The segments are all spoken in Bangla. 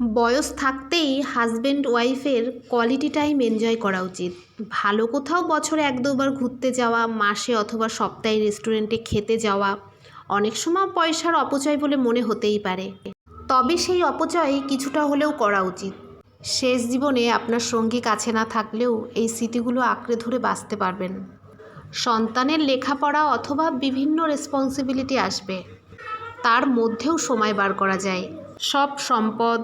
বয়স থাকতেই হাজব্যান্ড ওয়াইফের কোয়ালিটি টাইম এনজয় করা উচিত। ভালো কোথাও বছরে এক দুবার ঘুরতে যাওয়া, মাসে অথবা সপ্তাহে রেস্টুরেন্টে খেতে যাওয়া, অনেক সময় পয়সার অপচয় বলে মনে হতেই পারে। তবে সেই অপচয় কিছুটা হলেও করা উচিত। শেষ জীবনে আপনার সঙ্গী কাছে না থাকলেও এই স্মৃতিগুলো আঁকড়ে ধরে বাঁচতে পারবেন। সন্তানের লেখাপড়া অথবা বিভিন্ন রেসপন্সিবিলিটি আসবে। তার মধ্যেও সময় বার করা যায়। সব সম্পদ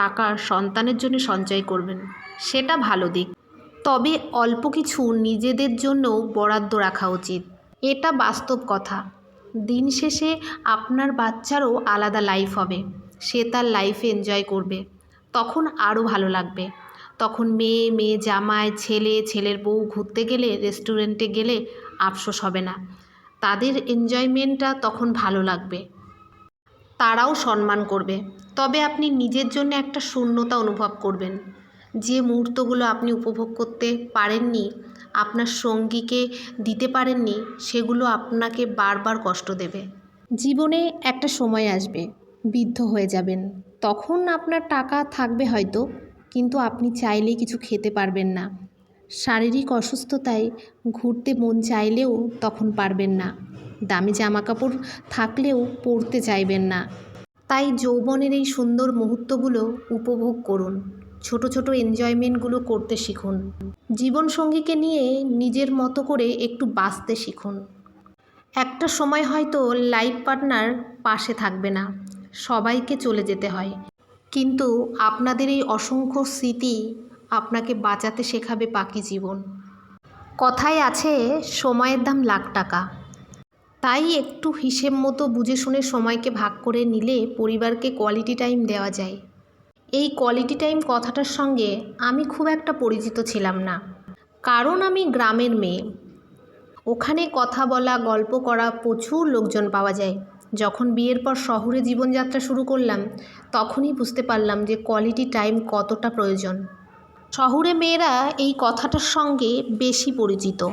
টাকা সন্তানের জন্য সঞ্চয় করবেন। সেটা ভালো দিক। তবে অল্প কিছু নিজেদের জন্যও বরাদ্দ রাখা উচিত। এটা বাস্তব কথা। দিন শেষে আপনার বাচ্চারও আলাদা লাইফ হবে। সে তার লাইফে এনজয় করবে। তখন আরও ভালো লাগবে। তখন মেয়ে মেয়ে জামায় ছেলে, ছেলের বউ ঘুরতে গেলে রেস্টুরেন্টে গেলে আফসোস হবে না। তাদের এনজয়মেন্টটা তখন ভালো লাগবে। তারাও সম্মান করবে। তবে আপনি নিজের জন্য একটা শূন্যতা অনুভব করবেন। যে মুহূর্তগুলো আপনি উপভোগ করতে পারেননি, আপনার সঙ্গীকে দিতে পারেননি, সেগুলো আপনাকে বারবার কষ্ট দেবে। জীবনে একটা সময় আসবে, বৃদ্ধ হয়ে যাবেন। তখন আপনার টাকা থাকবে হয়তো, কিন্তু আপনি চাইলেই কিছু খেতে পারবেন না। শারীরিক অসুস্থতায় ঘুরতে মন চাইলেও তখন পারবেন না। দামি জামা কাপড় থাকলেও পরতে চাইবেন না। তাই যৌবনের এই সুন্দর মুহূর্তগুলো উপভোগ করুন। ছোট ছোট এনজয়মেন্টগুলো করতে শিখুন। জীবনসঙ্গীকে নিয়ে নিজের মতো করে একটু বাঁচতে শিখুন। একটা সময় হয়তো লাইফ পার্টনার পাশে থাকবে না। সবাইকে চলে যেতে হয়। কিন্তু আপনাদের এই অসংখ্য স্মৃতি আপনাকে বাঁচাতে শেখাবে বাকি জীবন। কথায় আছে, সময়ের দাম লাখ টাকা। তাই একটু হিসেব মতো বুঝে শুনে সময়কে ভাগ করে নিলে পরিবারকে কোয়ালিটি টাইম দেওয়া যায়। এই কোয়ালিটি টাইম কথাটার সঙ্গে আমি খুব একটা পরিচিত ছিলাম না। কারণ আমি গ্রামের মেয়ে। ওখানে কথা বলা, গল্প করা প্রচুর লোকজন পাওয়া যায়। যখন বিয়ের পর শহরে জীবনযাত্রা শুরু করলাম, তখনই বুঝতে পারলাম যে কোয়ালিটি টাইম কতটা প্রয়োজন। শহুরে মেয়েরা এই কথাটার সঙ্গে বেশি পরিচিত।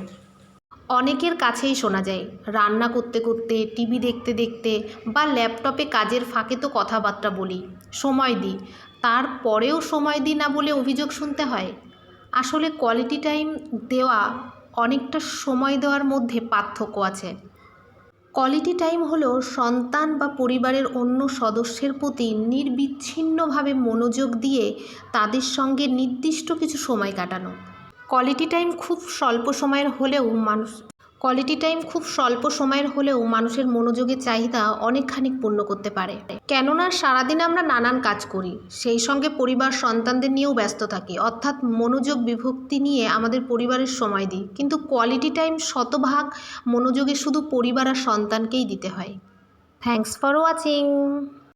অনেকের কাছেই শোনা যায়, রান্না করতে করতে, টিভি দেখতে দেখতে বা ল্যাপটপে কাজের ফাঁকে তো কথাবার্তা বলি, সময় দিই। তারপরেও সময় দিই না বলে অভিযোগ শুনতে হয়? আসলে কোয়ালিটি টাইম দেওয়া অনেকটা সময় দেওয়ার মধ্যে পার্থক্য আছে। কোয়ালিটি টাইম হলো সন্তান বা পরিবারের অন্য সদস্যের প্রতি নির্বিচ্ছিন্নভাবে মনোযোগ দিয়ে তাদের সঙ্গে নির্দিষ্ট কিছু সময় কাটানো। কোয়ালিটি টাইম খুব স্বল্প সময়ের হলেও মানুষ কোয়ালিটি টাইম খুব স্বল্প সময়ের হলেও মানুষের মনোযোগের চাহিদা অনেকখানি পূর্ণ করতে পারে। কেননা সারাদিন আমরা নানান কাজ করি, সেই সঙ্গে পরিবার সন্তানদের নিয়েও ব্যস্ত থাকি, অর্থাৎ মনোযোগ বিভক্তি নিয়ে আমাদের পরিবারের সময় দিই। কিন্তু কোয়ালিটি টাইম শতভাগ মনোযোগে শুধু পরিবার আর সন্তানকেই দিতে হয়। Thanks for watching